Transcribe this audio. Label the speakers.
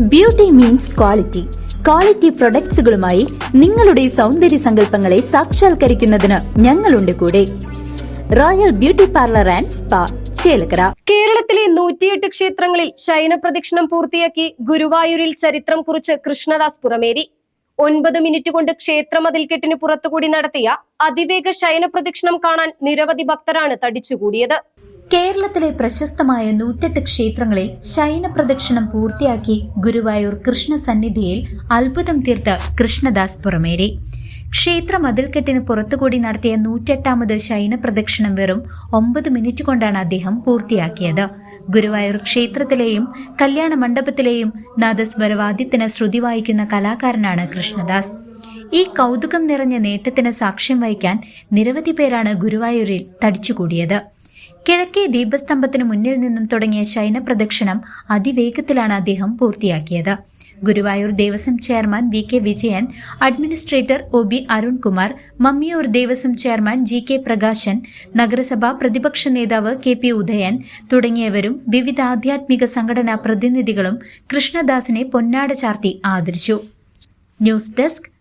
Speaker 1: Beauty means quality quality പ്രൊഡക്ട്സുകളുമായി നിങ്ങളുടെ സൗന്ദര്യ സങ്കല്പങ്ങളെ സാക്ഷാത്കരിക്കുന്നതിന് ഞങ്ങളുണ്ട് കൂടെ. Royal beauty parlour and spa Chelakkara.
Speaker 2: കേരളത്തിലെ നൂറ്റിയെട്ട് ക്ഷേത്രങ്ങളിൽ ശയന പ്രദക്ഷിണം പൂർത്തിയാക്കി ഗുരുവായൂരിൽ ചരിത്രം കുറിച്ച് കൃഷ്ണദാസ് പുറമേരി ഒൻപത് മിനിറ്റ് കൊണ്ട് ക്ഷേത്ര മതിൽക്കെട്ടിന് പുറത്തുകൂടി നടത്തിയ അതിവേഗ ശയന പ്രദക്ഷിണം കാണാൻ നിരവധി ഭക്തരാണ് തടിച്ചുകൂടിയത്.
Speaker 1: കേരളത്തിലെ പ്രശസ്തമായ നൂറ്റെട്ട് ക്ഷേത്രങ്ങളിൽ ശയന പ്രദക്ഷിണം പൂർത്തിയാക്കി ഗുരുവായൂർ കൃഷ്ണ സന്നിധിയിൽ അത്ഭുതം തീർത്ത കൃഷ്ണദാസ് പുറമേരി ക്ഷേത്ര മതിൽക്കെട്ടിന് പുറത്തുകൂടി നടത്തിയ നൂറ്റെട്ടാമത് ശയന പ്രദക്ഷിണം വെറും ഒമ്പത് മിനിറ്റ് കൊണ്ടാണ് അദ്ദേഹം പൂർത്തിയാക്കിയത്. ഗുരുവായൂർ ക്ഷേത്രത്തിലെയും കല്യാണ മണ്ഡപത്തിലെയും നാദസ്വരവാദ്യത്തിന് ശ്രുതി വായിക്കുന്ന കലാകാരനാണ് കൃഷ്ണദാസ്. ഈ കൗതുകം നിറഞ്ഞ നേട്ടത്തിന് സാക്ഷ്യം വഹിക്കാൻ നിരവധി പേരാണ് ഗുരുവായൂരിൽ തടിച്ചുകൂടിയത്. കിഴക്കേ ദീപസ്തംഭത്തിന് മുന്നിൽ നിന്നും തുടങ്ങിയ ശയന പ്രദക്ഷിണം അതിവേഗത്തിലാണ് അദ്ദേഹം പൂർത്തിയാക്കിയത്. Guruvayur Devaswom chairman V K Vijayan administrator O B Arunkumar Mammiyur Devaswom chairman G K Prakashan നഗരസഭാ പ്രതിപക്ഷ നേതാവ് കെ പി ഉദയൻ തുടങ്ങിയവരും വിവിധ ആധ്യാത്മിക സംഘടനാ പ്രതിനിധികളും കൃഷ്ണദാസിനെ പൊന്നാട ചാർത്തി ആദരിച്ചു. News desk